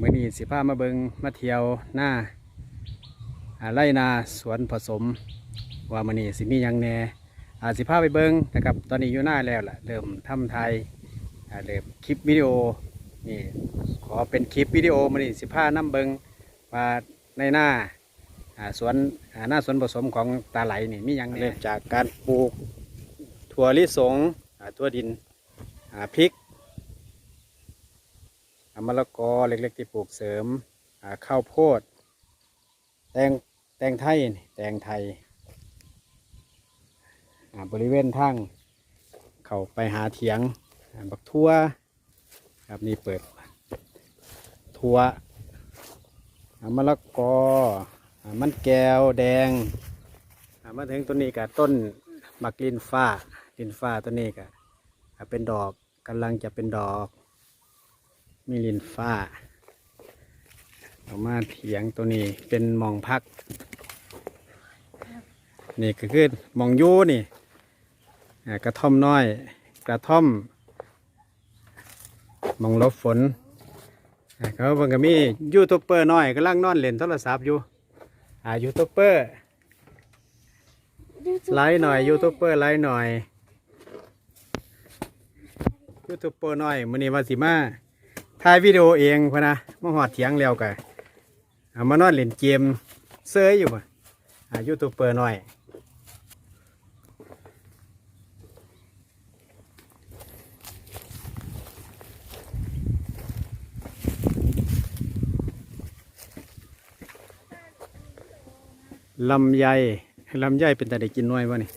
มื่อนี้สิพามาเบิงมาเที่ยวหน้าไร่นาสวนผสม ว่ามื่อนี้สิมียังแน่อาสิพาไปเบิงนะครับ ตอนนี้อยู่หน้าแล้วล่ะเริ่มทำไทยเริ่มคลิปวิดีโอนี่ขอเป็นคลิปวิดีโอมื่อนี้สิพานํเบิงว่าในหน้าสวนหน้าสวนผสมของตาไหลนี่มียังเริ่มจากการปลูกถั่วลิสงถั่วดินพริก มะละกอเล็กๆที่ปลูกเสริมข้าวโพด แตงแตงไทยแตงไทยบริเวณทางเข้าไปหาเถียงบักทั่วครับนี่เปิดทั่วมะละกอมันแก้วแดงมาถึงต้นนี้กับต้นมักลินฟ้าลินฟ้าต้นนี้ก็อ่าเป็นดอกกำลังจะเป็นดอก มิลินฟ้าเอามาเถียงตัวนี้เป็นมองพัก นี่ก็คือมองยูนี่กระท่อมน้อย กระท่อมมองลบฝนเขาเพิ่งก็มียูทูบเบอร์น้อยกำลังนอนเล่นโทรศัพท์อยู่อ่ายูทูบเบอร์ไลฟ์หน่อยยูทูบเบอร์ไลฟ์หน่อยยูทูบเบอร์น้อยมื้อนี้ว่าสิมา ถ่ายวิดีโอเองพะนะมาหอดเถียงแล้วกันเอามานอนเล่นเกมเซยอยู่ป่ะยูทูบเบอร์หน่อยลำไยลำไยเป็นแต่ได้กินน้อยวะนี่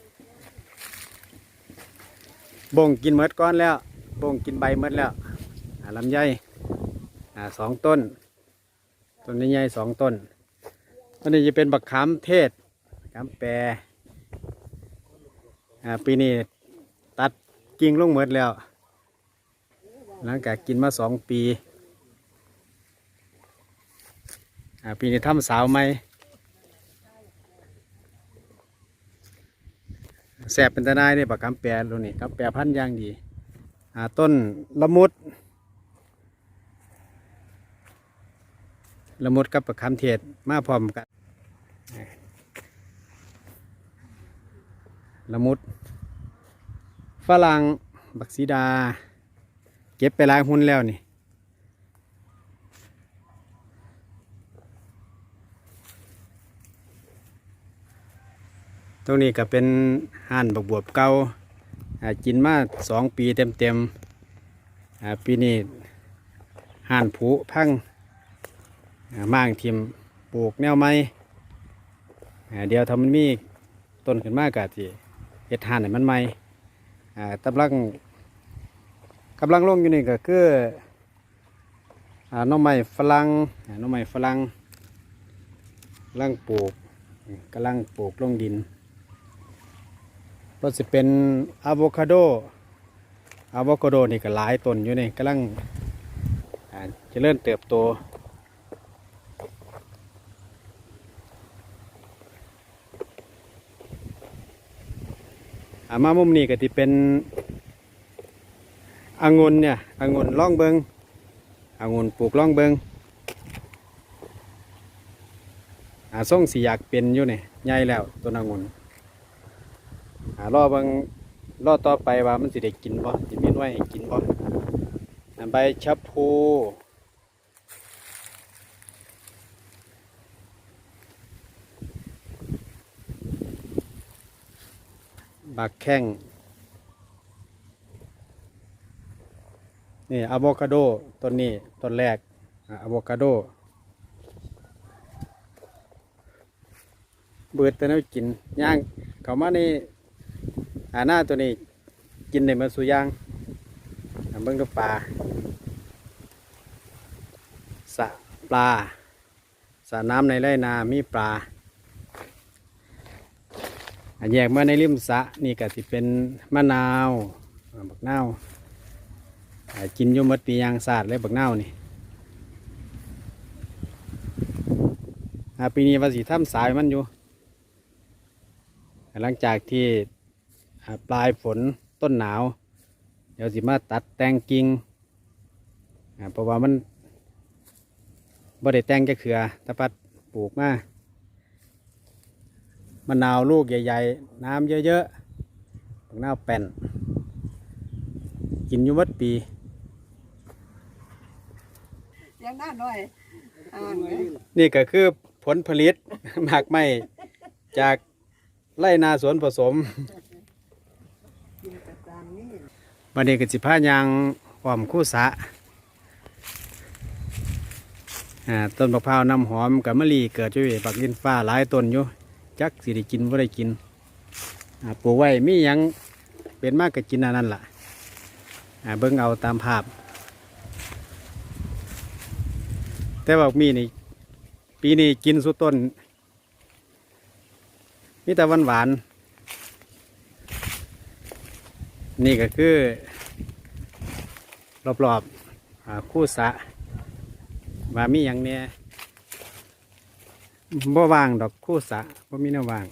บ่งกินเมดก้อนแล้วบ่งกินใบเมดแล้วลำไย อ่าสองต้น ต้นนี้ใหญ่สองต้นต้นนี้จะเป็นบักขามเทศขามแปรอ่าปีนี้ตัดกิ่งลงหมดแล้ว หลังจากกินมาสองปีอ่าปีนี้ทำสาวไหมแสบเป็นตะนายเนี่ยบักขามแปรลูกนี่ขามแปรพันธุ์ย่างดี อ่าต้นละมุด ละมุดกับประคำเทศมาพร้อมกันละมุดฝรั่งบักซีดา เก็บไปหลายหุ้นแล้วนี่ตรงนี้ก็เป็นห่านบักบวบเก่ากินมาสองปีเต็มๆปีนี้ห่านผูพัง ม่างทิมปลูกแนวไม้เดี๋ยวทำมันมีต้นขึ้นมากกะที่เฮ็ดทานมันใหม่อ่ากำลังกำลังลงอยู่นี่ก็คือน้องไม้ฝรั่งน้องไม้ฝรั่งกำลังปลูกกำลังปลูกลงดินก็จะเป็นอะโวคาโดอะโวคาโดนี่ก็หลายต้นอยู่นี่กำลังอ่าเจะเริ่มเติบโต อามามุมนี้ก็ที่เป็นองุ่นเนี่ยองุ่นล่องเบิงองุ่นปลูกล่องเบิงอาส่งสีอยากเป็นอยู่เนี่ยใหญ่แล้วต้นองุ่นหารอเบิงรอต่อไปว่ามันสิได้กินบ่สิมีหน่วยให้กินบ่ใบชะพู บักแข้งนี่อะโวคาโดต้นนี้ต้นแรกอะโวคาโด เบิดแต่น้กินย่างเขามานี่อาหน้าตัวนี้กินในมาสุย่างเบิ่งดูปลาสะปลาสระน้ำในไร่นามีปลา แยกมาในริมสะนี่ก็สิเป็นมะนาวบักนาวอ่ากินอยุ่หมดปียางศาสตร์เลยบักนาวนี่ปีนี้ว่าสิทำสายมันอยู่ หลังจากที่ปลายฝนต้นหนาว เดี๋ยวสิมาตัดแต่งกิ่งอ่าเพราะว่ามันบ่ได้แต่งจะเขือตะปัดปลูกมา มะนาวลูกใหญ่ ๆ น้ำเยอะๆมะนาวแป่น กินอยู่วัดปียังหน้าหน่อยอ่างเนี่ยนี่ก็คือผลผลิต หมากไม้จากไร่นาสวนผสมกินกระจางนี่วันนี้ก็สิพายางอ้อมคู่สะอ่าต้นมะพร้าวน้ำหอมกับมะลีเกิดอยู่บักลินฟ้าหลายต้นอยู่ จักสิได้กินบ่ได้กินปลูกไว้มียังเป็นมากก็กินอันนั้นล่ะอ่าเบิ่งเอาตามภาพ แต่บอกมีนี่ปีนี้กินสุดต้นมีแต่หวานหวานนี่ก็คือ รอบๆคู่สะว่ามีอย่างเนี้ย บ่ว่างดอกคู่สะบ่มีแนวว่าง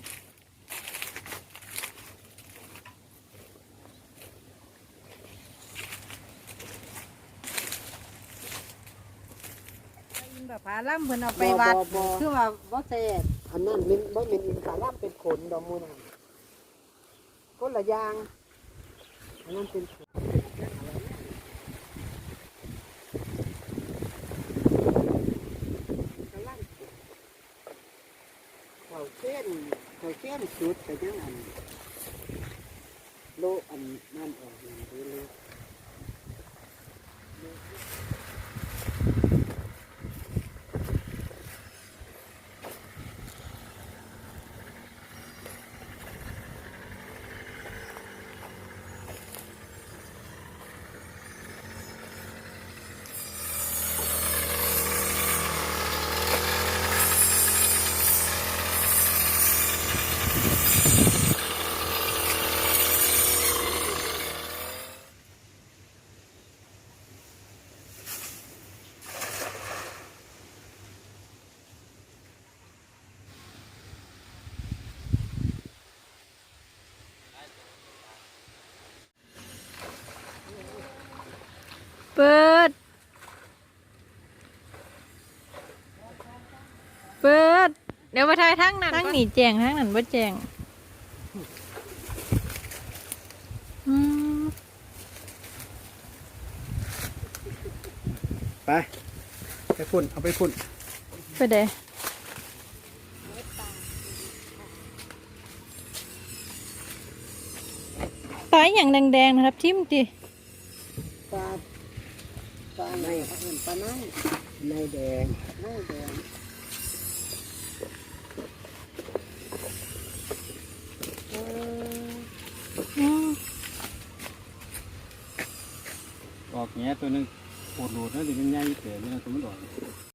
อินแบบพาล่ำเพิ่นเอาไปวัดคือว่าบ่แซ่บอันนั้นมันบ่แม่นอินทาลัมเป็นขนดอกมูนันคนละอย่างอันนั้นเป็นขนกำลังเขาเส้น เสี้ยนสุดแต่ยังอันโลอันนั่นออกอย่างนี้เลย เปิด เปิด เดี๋ยวมาทายทั้งนั้นทั้งหนีแจงทั้งนั้นว่าแจงอืมไป ไปพุ่น เอาไปพุ่น ไปเด้ตายอย่างแดงๆนะครับทิมจิปลาปลา ในเขาเอิ้นปลาในในแดงในแดงเออออกแง่ตัวหนึงปวดหลุดแล้วดิมันใหญ่เต๋อนี่นะตัวมันดอก